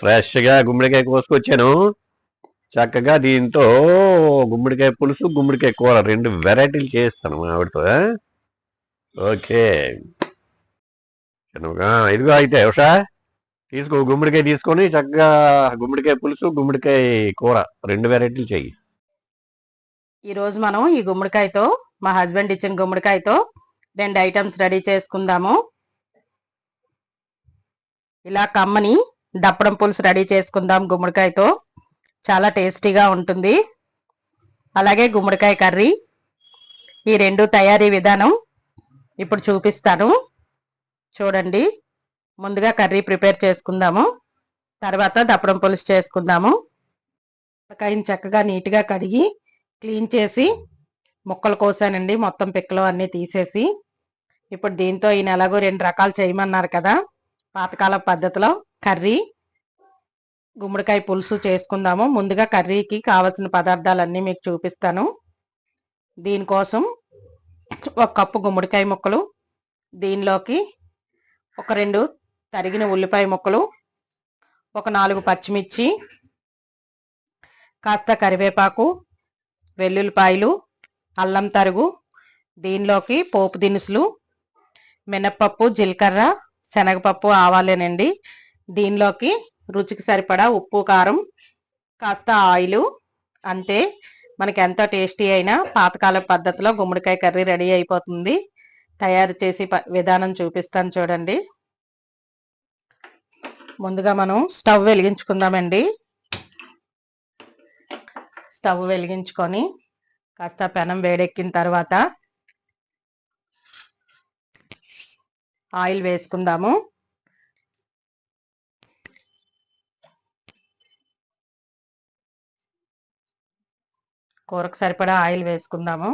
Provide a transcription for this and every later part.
ఫ్రెష్గా గుమ్మడికాయ కోసుకొచ్చాను. చక్కగా దీంతో గుమ్మడికాయ పులుసు గుమ్మడికాయ కూర రెండు వెరైటీలు చేస్తాను మా ఆవిడతో. ఓకే. ఇదిగో అయితే ఉషా తీసుకో గుమ్మడికాయ తీసుకొని చక్కగా గుమ్మడికాయ పులుసు గుమ్మడికాయ కూర రెండు వెరైటీలు చెయ్యి. ఈరోజు మనం ఈ గుమ్మడికాయతో మా హస్బెండ్ ఇచ్చిన గుమ్మడికాయతో రెండు ఐటమ్స్ రెడీ చేసుకుందాము. ఇలా కమ్మని దప్పడం పులుసు రెడీ చేసుకుందాం గుమ్మడికాయతో. చాలా టేస్టీగా ఉంటుంది. అలాగే గుమ్మడికాయ కర్రీ. ఈ రెండు తయారీ విధానం ఇప్పుడు చూపిస్తాను. చూడండి. ముందుగా కర్రీ ప్రిపేర్ చేసుకుందాము. తర్వాత దప్పడం పులుసు చేసుకుందాము. గుమ్మడికాయని చక్కగా నీట్గా కడిగి క్లీన్ చేసి ముక్కలు కోసానండి. మొత్తం పిక్కలు అన్నీ తీసేసి. ఇప్పుడు దీంతో ఈయన ఎలాగో రెండు రకాలు చేయమన్నారు కదా. పాతకాల పద్ధతిలో కర్రీ గుమ్మడికాయ పులుసు చేసుకుందాము. ముందుగా కర్రీకి కావలసిన పదార్థాలన్నీ మీకు చూపిస్తాను. దీనికోసం ఒక కప్పు గుమ్మడికాయ ముక్కలు దీనిలోకి ఒక రెండు తరిగిన ఉల్లిపాయ ముక్కలు ఒక నాలుగు పచ్చిమిర్చి కాస్త కరివేపాకు వెల్లుల్లిపాయలు అల్లం తరుగు దీనిలోకి పోపు దినుసులు మినప్పప్పు జీలకర్ర శనగపప్పు ఆవాలేనండి. దీనిలోకి రుచికి సరిపడా ఉప్పు కారం కాస్త ఆయిల్ అంతే. మనకి ఎంతో టేస్టీ అయినా పాతకాల పద్ధతిలో గుమ్మడికాయ కర్రీ రెడీ అయిపోతుంది. తయారు చేసి విధానం చూపిస్తాను చూడండి. ముందుగా మనం స్టవ్ వెలిగించుకుందామండి. స్టవ్ వెలిగించుకొని కాస్త పెనం వేడెక్కిన తర్వాత ఆయిల్ వేసుకుందాము. కూరకు సరిపడా ఆయిల్ వేసుకుందాము.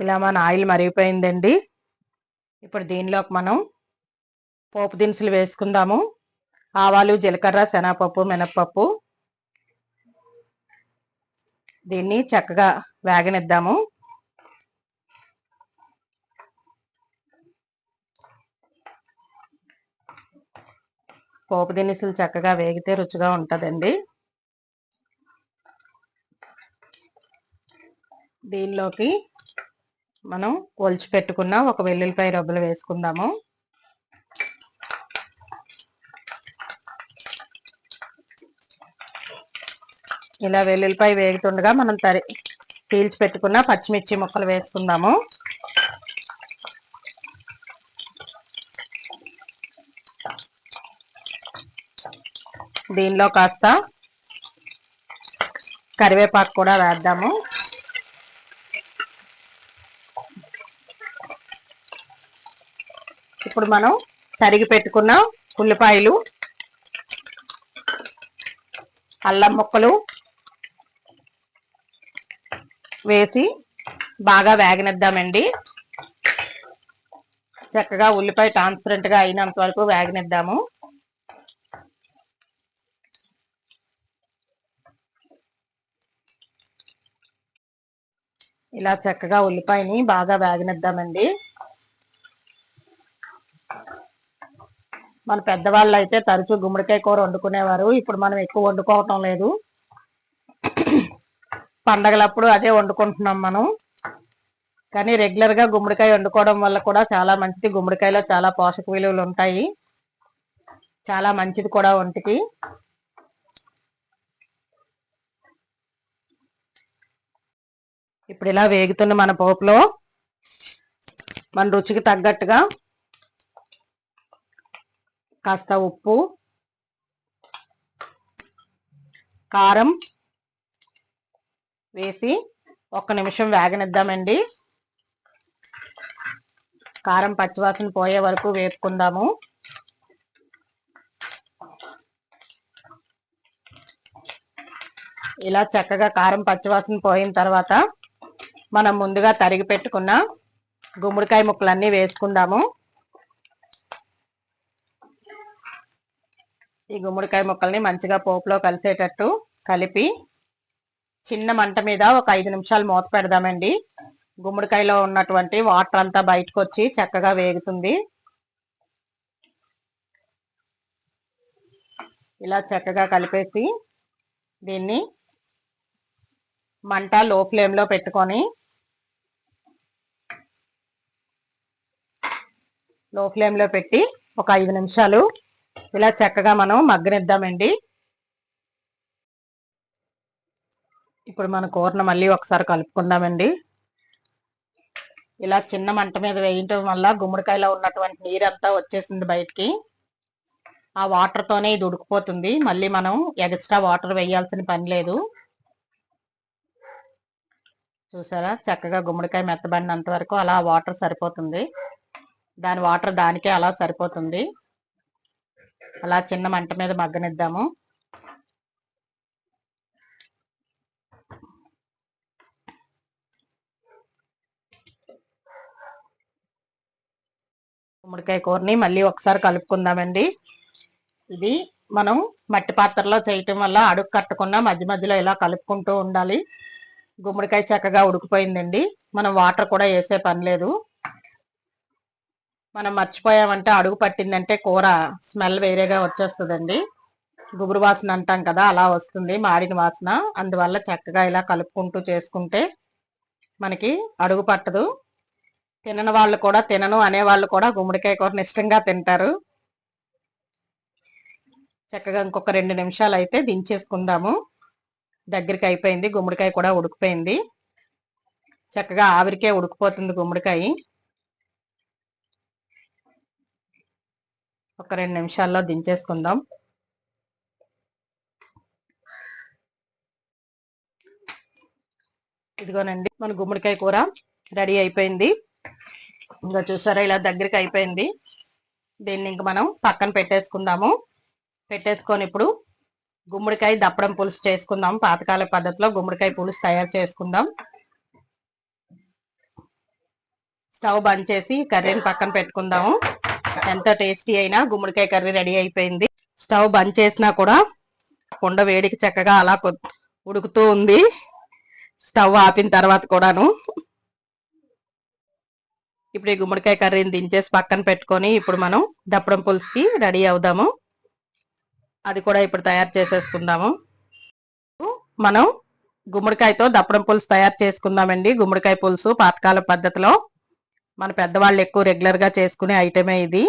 ఇలా మన ఆయిల్ మరిగిపోయిందండి. ఇప్పుడు దీనిలోకి మనం పోపు దినుసులు వేసుకుందాము. ఆవాలు జీలకర్ర శనగపప్పు మినప్పప్పు దీన్ని చక్కగా వేగనిద్దాము. పోపు దినుసులు చక్కగా వేగితే రుచిగా ఉంటుందండి. దీనిలోకి మనం ఒలిచి పెట్టుకున్న ఒక వెల్లుల్లిపాయ రబ్బలు వేసుకుందాము. ఇలా వెల్లుల్లిపాయ వేగుతుండగా మనం తరి పీల్చి పెట్టుకున్న పచ్చిమిర్చి ముక్కలు వేసుకుందాము. దీనిలో కాస్త కరివేపాకు కూడా వేద్దాము. ఇప్పుడు మనం తరిగి పెట్టుకున్న ఉల్లిపాయలు అల్లం ముక్కలు వేసి బాగా వేగనిద్దామండి. చక్కగా ఉల్లిపాయ ట్రాన్స్పరెంట్గా అయినంత వరకు వేగనిద్దాము. ఇలా చక్కగా ఉల్లిపాయని బాగా వేగనిద్దామండి. మన పెద్దవాళ్ళు అయితే తరచూ గుమ్మడికాయ కూర వండుకునేవారు. ఇప్పుడు మనం ఎక్కువ వండుకోవటం లేదు. పండగలప్పుడు అదే వండుకుంటున్నాం మనం. కానీ రెగ్యులర్గా గుమ్మడికాయ వండుకోవడం వల్ల కూడా చాలా మంచిది. గుమ్మడికాయలో చాలా పోషక విలువలు ఉంటాయి. చాలా మంచిది కూడా ఒంటికి. ఇప్పుడు ఇలా వేగుతున్న మన పోపులో మన రుచికి తగ్గట్టుగా కాస్త ఉప్పు కారం వేసి ఒక్క నిమిషం వేగనిద్దామండి. కారం పచ్చివాసన పోయే వరకు వేపుకుందాము. ఇలా చక్కగా కారం పచ్చివాసన పోయిన తర్వాత మనం ముందుగా తరిగి పెట్టుకున్న గుమ్మడికాయ ముక్కలన్నీ వేసుకుందాము. ఈ గుమ్మడికాయ ముక్కల్ని మంచిగా పోపులో కలిసేటట్టు కలిపి చిన్న మంట మీద ఒక ఐదు నిమిషాలు మూత పెడదామండి. గుమ్మడికాయలో ఉన్నటువంటి వాటర్ అంతా బయటకు వచ్చి చక్కగా వేగుతుంది. ఇలా చక్కగా కలిపేసి దీన్ని మంట లో ఫ్లేమ్లో పెట్టుకొని లో ఫ్లేమ్లో పెట్టి ఒక ఐదు నిమిషాలు ఇలా చక్కగా మనం మగ్గనిద్దామండి. ఇప్పుడు మన కూరను మళ్ళీ ఒకసారి కలుపుకుందామండి. ఇలా చిన్న మంట మీద వేయటం వల్ల గుమ్మడికాయలో ఉన్నటువంటి నీరంతా వచ్చేసింది బయటికి. ఆ వాటర్తోనే ఇది ఉడికిపోతుంది. మళ్ళీ మనం ఎక్స్ట్రా వాటర్ వేయాల్సిన పని లేదు. చూసారా? చక్కగా గుమ్మడికాయ మెత్తబడినంత వరకు అలా వాటర్ సరిపోతుంది. దాని వాటర్ దానికే అలా సరిపోతుంది. అలా చిన్న మంట మీద మగ్గనిద్దాము. గుమ్మడికాయ కూరని మళ్ళీ ఒకసారి కలుపుకుందామండి. ఇది మనం మట్టి పాత్రలో చేయటం వల్ల అడుగు కట్టకుండా మధ్య మధ్యలో ఇలా కలుపుకుంటూ ఉండాలి. గుమ్మడికాయ చక్కగా ఉడికిపోయిందండి. మనం వాటర్ కూడా వేసే పని లేదు. మనం మర్చిపోయామంటే అడుగు పట్టిందంటే కూర స్మెల్ వేరేగా వచ్చేస్తుందండి. గుబురు వాసన అంటాం కదా అలా వస్తుంది మాడిన వాసన. అందువల్ల చక్కగా ఇలా కలుపుకుంటూ చేసుకుంటే మనకి అడుగు పట్టదు. తినని వాళ్ళు కూడా తినను అనే వాళ్ళు కూడా గుమ్మడికాయ కూరని ఇష్టంగా తింటారు. చక్కగా ఇంకొక రెండు నిమిషాలు అయితే దించేసుకుందాము. దగ్గరికి అయిపోయింది గుమ్మడికాయ కూడా ఉడికిపోయింది. చక్కగా ఆవిరికే ఉడికిపోతుంది గుమ్మడికాయ. ఒక రెండు నిమిషాల్లో దించేసుకుందాం. ఇదిగోనండి మన గుమ్మడికాయ కూర రెడీ అయిపోయింది. ఇంకా చూసారా ఇలా దగ్గరికి అయిపోయింది. దీన్ని ఇంక మనం పక్కన పెట్టేసుకుందాము. పెట్టేసుకొని ఇప్పుడు గుమ్మడికాయ దప్పడం పులుసు చేసుకుందాం. పాతకాల పద్ధతిలో గుమ్మడికాయ పులుసు తయారు చేసుకుందాం. స్టవ్ బంద్ చేసి కర్రీని పక్కన పెట్టుకుందాము. ఎంత టేస్టీ అయినా గుమ్మడికాయ కర్రీ రెడీ అయిపోయింది. స్టవ్ బంద్ చేసినా కూడా కుండ వేడికి చక్కగా అలా ఉడుకుతూ ఉంది. స్టవ్ ఆపిన తర్వాత కూడాను ఇప్పుడు ఈ గుమ్మడికాయ కర్రీని దించేసి పక్కన పెట్టుకొని ఇప్పుడు మనం దప్పడం పులుసుకి రెడీ అవుదాము. అది కూడా ఇప్పుడు తయారు చేసేసుకుందాము. మనం గుమ్మడికాయతో దప్పడం పులుసు తయారు చేసుకుందామండి. గుమ్మడికాయ పులుసు పాతకాల పద్ధతిలో మన పెద్దవాళ్ళు ఎక్కువ రెగ్యులర్గా చేసుకునే ఐటమే ఇది.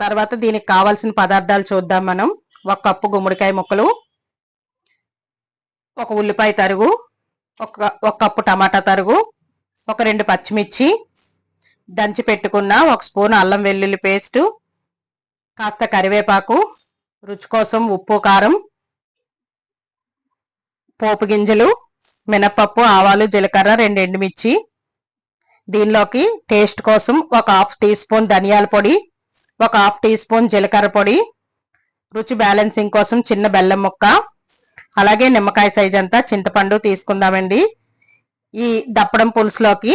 తర్వాత దీనికి కావాల్సిన పదార్థాలు చూద్దాం మనం. ఒక కప్పు గుమ్మడికాయ ముక్కలు ఒక ఉల్లిపాయ తరుగు ఒక ఒక కప్పు టమాటా తరుగు ఒక రెండు పచ్చిమిర్చి దంచి పెట్టుకున్న ఒక స్పూన్ అల్లం వెల్లుల్లి పేస్టు కాస్త కరివేపాకు రుచి కోసం ఉప్పు కారం పోపు గింజలు మినప్పప్పు ఆవాలు జీలకర్ర రెండు ఎండుమిర్చి. దీనిలోకి టేస్ట్ కోసం ఒక హాఫ్ టీ స్పూన్ ధనియాల పొడి ఒక హాఫ్ టీ స్పూన్ జీలకర్ర పొడి రుచి బ్యాలెన్సింగ్ కోసం చిన్న బెల్లం ముక్క అలాగే నిమ్మకాయ సైజ్ అంతా చింతపండు తీసుకుందామండి. ఈ దప్పడం పులుసులోకి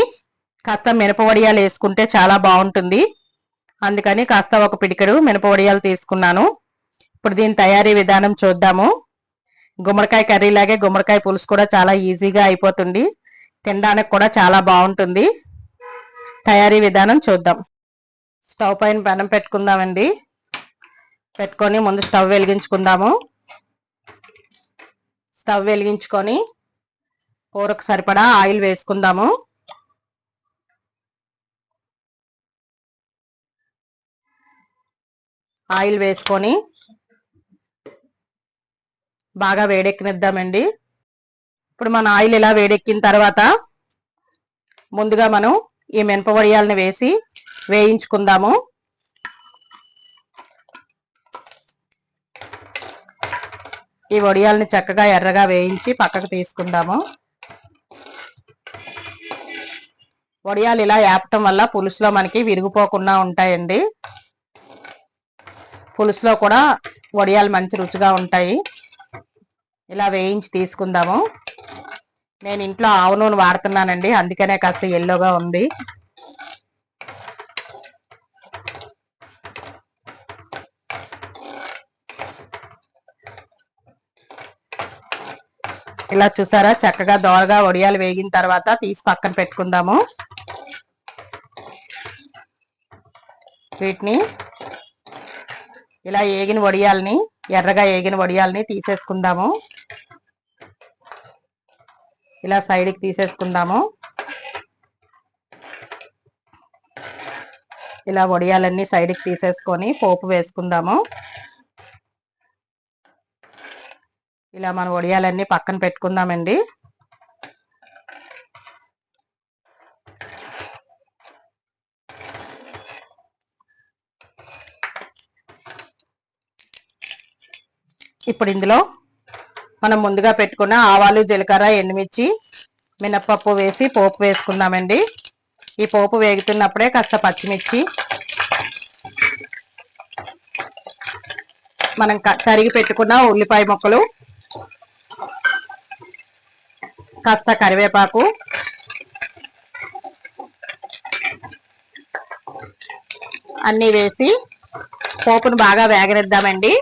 కాస్త మినప వడియాలు వేసుకుంటే చాలా బాగుంటుంది. అందుకని కాస్త ఒక పిడికెడు మినప వడియాలు తీసుకున్నాను. ఇప్పుడు దీని తయారీ విధానం చూద్దాము. గుమ్మడికాయ కర్రీ లాగే గుమ్మడికాయ పులుసు కూడా చాలా ఈజీగా అయిపోతుంది. తినడానికి కూడా చాలా బాగుంటుంది. తయారీ విధానం చూద్దాం. స్టవ్ పైన పెనం పెట్టుకుందామండి. పెట్టుకొని ముందు స్టవ్ వెలిగించుకుందాము. స్టవ్ వెలిగించుకొని కూరకు సరిపడా ఆయిల్ వేసుకుందాము. ఆయిల్ వేసుకొని బాగా వేడెక్కినిద్దామండి. ఇప్పుడు మన ఆయిల్ ఇలా వేడెక్కిన తర్వాత ముందుగా మనం ఈ మినప వడియాలను వేసి వేయించుకుందాము. ఈ వడియాల్ని చక్కగా ఎర్రగా వేయించి పక్కకు తీసుకుందాము. వడియాలు ఇలా యాపటం వల్ల పులుసులో మనకి విరిగిపోకుండా ఉంటాయండి. పులుసులో కూడా వడియాలు మంచి రుచిగా ఉంటాయి. ఇలా వేయించి తీసుకుందాము. నేను ఇంట్లో ఆవు నూనె వాడుతున్నానండి. అందుకనే కాస్త ఎల్లోగా ఉంది. ఇలా చూసారా? చక్కగా దోరగా వడియాలు వేగిన తర్వాత తీసి పక్కన పెట్టుకుందాము. వీటిని ఇలా ఏగిన వడియాలని ఎర్రగా ఏగిన వడియాల్ని తీసేసుకుందాము. ఇలా సైడ్కి తీసేసుకుందాము. ఇలా వడియాలన్నీ సైడ్కి తీసేసుకొని పోపు వేసుకుందాము. ఇలా మన వడియాలన్నీ పక్కన పెట్టుకుందామండి. ఇప్పుడు ఇందులో మనం ముందుగా పెట్టుకున్న ఆవాలు జీలకర్ర ఎండుమిర్చి మినప్పప్పు వేసి పోపు వేసుకుందామండి. ఈ పోపు వేగుతున్నప్పుడే కాస్త పచ్చిమిర్చి మనం క- తరిగి పెట్టుకున్న ఉల్లిపాయ ముక్కలు కాస్త కరివేపాకు అన్నీ వేసి పోపును బాగా వేగనిద్దామండి.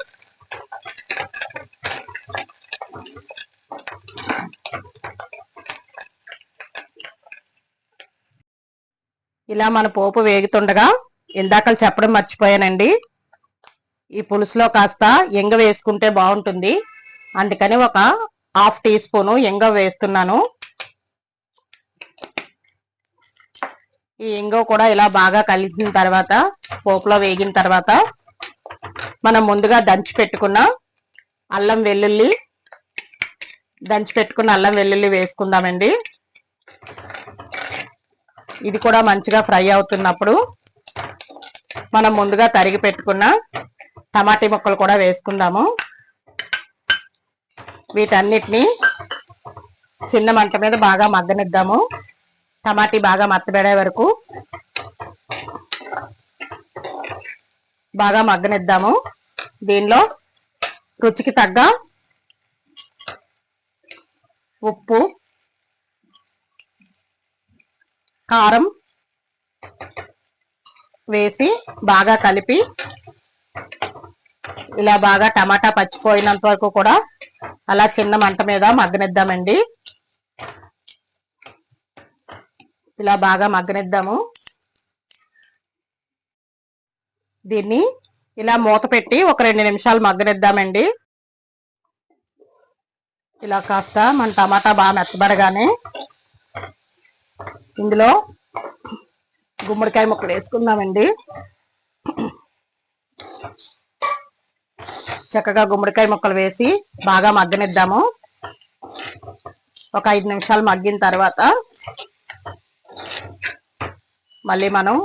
ఇలా మన పోపు వేగుతుండగా ఇందాకలు చెప్పడం మర్చిపోయానండి. ఈ పులుసులో కాస్త ఎంగ వేసుకుంటే బాగుంటుంది. అందుకని ఒక హాఫ్ టీ స్పూన్ ఎంగ వేస్తున్నాను. ఈ ఎంగ కూడా ఇలా బాగా కలిసిన తర్వాత పోపులో వేగిన తర్వాత మనం ముందుగా దంచి పెట్టుకున్న అల్లం వెల్లుల్లి దంచి పెట్టుకున్న అల్లం వెల్లుల్లి వేసుకుందామండి. ఇది కూడా మంచిగా ఫ్రై అవుతున్నప్పుడు మనం ముందుగా తరిగి పెట్టుకున్న టమాటీ ముక్కలు కూడా వేసుకుందాము. వీటన్నిటిని చిన్న మంట మీద బాగా మగ్గనిద్దాము. టమాటీ బాగా మత్తబెడే వరకు బాగా మగ్గనిద్దాము. దీనిలో రుచికి తగ్గ ఉప్పు కారం వేసి బాగా కలిపి ఇలా బాగా టమాటా పచ్చిపోయినంత వరకు కూడా అలా చిన్న మంట మీద మగ్గనిద్దామండి. ఇలా బాగా మగ్గనిద్దాము. దీన్ని ఇలా మూత పెట్టి ఒక రెండు నిమిషాలు మగ్గనిద్దామండి. ఇలా కాస్త మన టమాటా బాగా మెత్తబడగానే ఇందులో గుమ్మడికాయ ముక్కలు వేసుకుందామండి. చక్కగా గుమ్మడికాయ ముక్కలు వేసి బాగా మగ్గనిద్దాము. ఒక ఐదు నిమిషాలు మగ్గిన తర్వాత మళ్ళీ మనం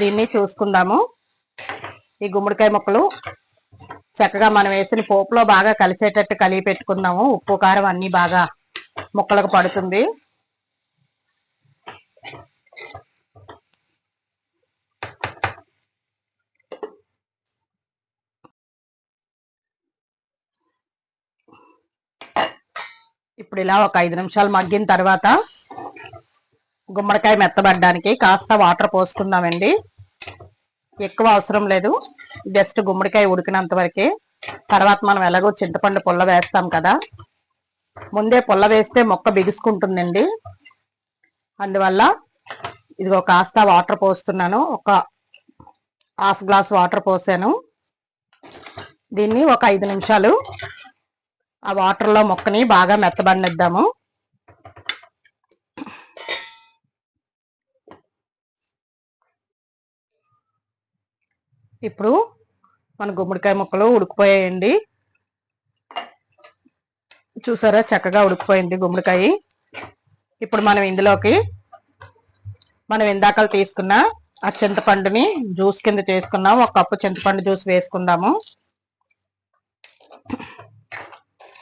దీన్ని చూసుకుందాము. ఈ గుమ్మడికాయ ముక్కలు చక్కగా మనం వేసిన పోపులో బాగా కలిసేటట్టు కలిగి పెట్టుకుందాము. ఉప్పు కారం అన్ని బాగా ముక్కలకు పడుతుంది. ఇప్పుడు ఇలా ఒక ఐదు నిమిషాలు మగ్గిన తర్వాత గుమ్మడికాయ మెత్తబడ్డానికి కాస్త వాటర్ పోసుకుందామండి ఎక్కువ అవసరం లేదు. జస్ట్ గుమ్మడికాయ ఉడికినంత వరకే. తర్వాత మనం ఎలాగో చింతపండు పుల్ల వేస్తాం కదా. ముందే పుల్ల వేస్తే మొక్క బిగుసుకుంటుందండి. అందువల్ల ఇదిగో కాస్త వాటర్ పోస్తున్నాను. ఒక హాఫ్ గ్లాస్ వాటర్ పోసాను. దీన్ని ఒక ఐదు నిమిషాలు ఆ వాటర్లో మొక్కని బాగా మెత్తబడినిద్దాము. ఇప్పుడు మన గుమ్మడికాయ ముక్కలు ఉడికిపోయాయండి. చూసారా? చక్కగా ఉడికిపోయింది గుమ్మడికాయ. ఇప్పుడు మనం ఇందులోకి మనం ఇందాకలు తీసుకున్న ఆ చింతపండుని జ్యూస్ కింద చేసుకున్నాం. ఒక కప్పు చింతపండు జ్యూస్ వేసుకుందాము.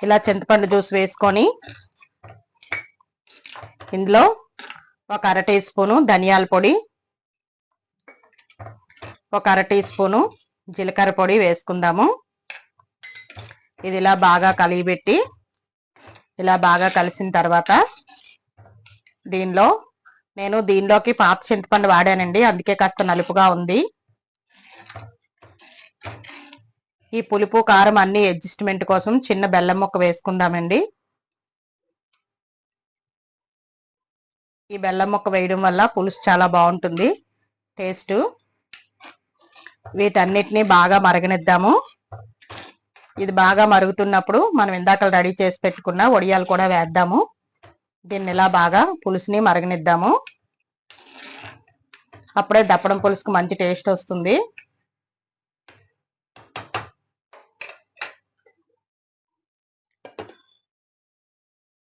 ఇలా చింతపండు జ్యూస్ వేసుకొని ఇందులో ఒక అర టీ స్పూను ధనియాల పొడి ఒక అర టీ స్పూను జీలకర్ర పొడి వేసుకుందాము. ఇది ఇలా బాగా కలిగిపెట్టి ఇలా బాగా కలిసిన తర్వాత దీనిలో నేను దీనిలోకి పాత చింతపండు వాడానండి అందుకే కాస్త నలుపుగా ఉంది. ఈ పులుపు కారం అన్ని అడ్జస్ట్మెంట్ కోసం చిన్న బెల్లం ముక్క వేసుకుందామండి. ఈ బెల్లం ముక్క వేయడం వల్ల పులుసు చాలా బాగుంటుంది టేస్ట్. వీటన్నిటిని బాగా మరగనిద్దాము. ఇది బాగా మరుగుతున్నప్పుడు మనం ఇందాక రెడీ చేసి పెట్టుకున్న వడియాలు కూడా వేద్దాము. దీన్ని ఇలా బాగా పులుసుని మరగనిద్దాము. అప్పుడే దప్పడం పులుసుకు మంచి టేస్ట్ వస్తుంది.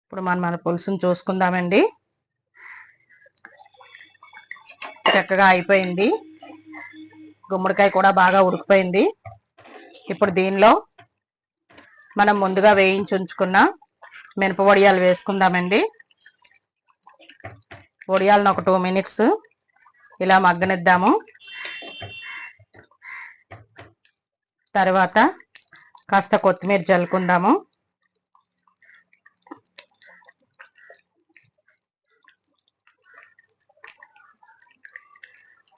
ఇప్పుడు మనం మన పులుసుని చూసుకుందామండి. చక్కగా అయిపోయింది. గుమ్మడికాయ కూడా బాగా ఉడికిపోయింది. ఇప్పుడు దీనిలో మనం ముందుగా వేయించి ఉంచుకున్న మినప వడియాలు వేసుకుందామండి. వడియాలను ఒక టూ మినిట్స్ ఇలా మగ్గనిద్దాము. తర్వాత కాస్త కొత్తిమీర జల్లుకుందాము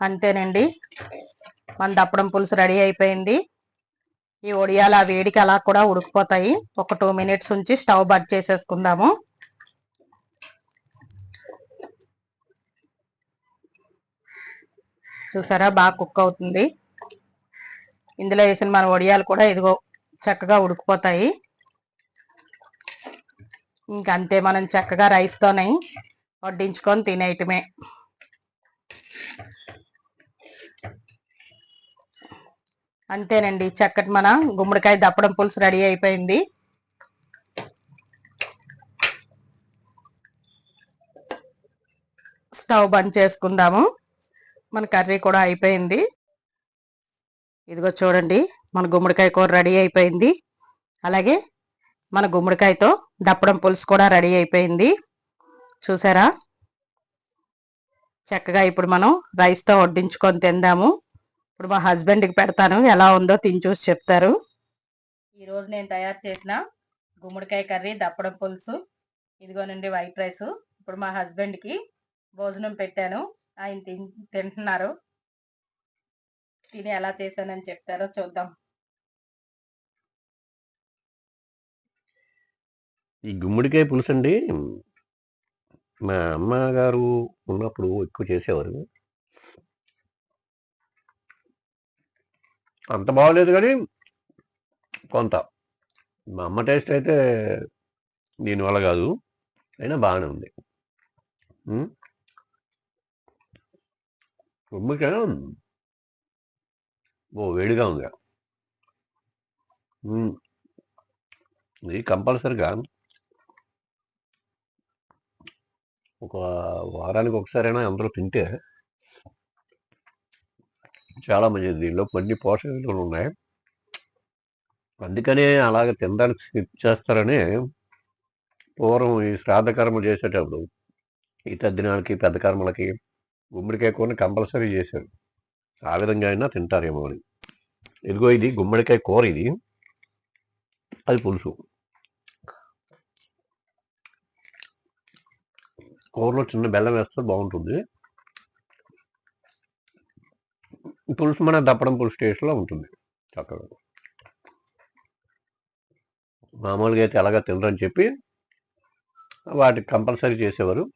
అంతేనండి. మన దప్పడం పులుసు రెడీ అయిపోయింది. ఈ వడియాలు ఆ వేడికి అలా కూడా ఉడికిపోతాయి. ఒక టూ మినిట్స్ ఉంచి స్టవ్ బట్ చేసేసుకుందాము. చూసారా? బాగా కుక్ అవుతుంది. ఇందులో వేసిన మన వడియాలు కూడా ఇదిగో చక్కగా ఉడికిపోతాయి. ఇంకంతే మనం చక్కగా రైస్తోనే వడ్డించుకొని తినేయటమే. అంతేనండి. చక్కటి మన గుమ్మడికాయ దప్పడం పులుసు రెడీ అయిపోయింది. స్టవ్ బంద్ చేసుకుందాము. మన కర్రీ కూడా అయిపోయింది. ఇదిగో చూడండి మన గుమ్మడికాయ కూర రెడీ అయిపోయింది. అలాగే మన గుమ్మడికాయతో దప్పడం పులుసు కూడా రెడీ అయిపోయింది. చూసారా? చక్కగా ఇప్పుడు మనం రైస్తో వడ్డించుకొని తిందాము. ఇప్పుడు మా హస్బెండ్కి పెడతాను. ఎలా ఉందో తిని చూసి చెప్తారు. ఈరోజు నేను తయారు చేసిన గుమ్మడికాయ కర్రీ దప్పడం పులుసు ఇదిగోనండి వైట్ రైస్ ఇప్పుడు మా హస్బెండ్కి భోజనం పెట్టాను. ఆయన తిన్- తింటున్నారు. తిని ఎలా చేశానని చెప్తారో చూద్దాం. ఈ గుమ్మడికాయ పులుసు అండి మా అమ్మగారు ఉన్నప్పుడు ఎక్కువ చేసేవారు. అంత బాగోలేదు కానీ కొంత. మా అమ్మ టేస్ట్ అయితే దీనివల్ల కాదు అయినా బాగానే ఉంది. ఉం? ఓ వేడిగా ఉంది. ఇది కంపల్సరిగా ఒక వారానికి ఒకసారైనా అందరూ తింటే చాలా మంచిది. దీనిలో కొన్ని పోషక విలువలు ఉన్నాయి. అందుకనే అలాగ తినడానికి స్కిప్ చేస్తారని పూర్వం ఈ శ్రాద్ధ కర్మ చేసేటప్పుడు ఈ తద్దినాలకి పెద్ద కర్మలకి గుమ్మడికాయ కూరని కంపల్సరీ చేశారు. ఆ విధంగా అయినా తింటారేమో అని. ఇదిగో ఇది గుమ్మడికాయ కూర ఇది. అది పులుసు. కూరలో చిన్న బెల్లం వేస్తే బాగుంటుంది. పులుసు మన దప్పడం పులుసు టేస్ట్లో ఉంటుంది చక్కగా. మామూలుగా అయితే ఎలాగ తినరని చెప్పి వాటికి కంపల్సరీ చేసేవారు.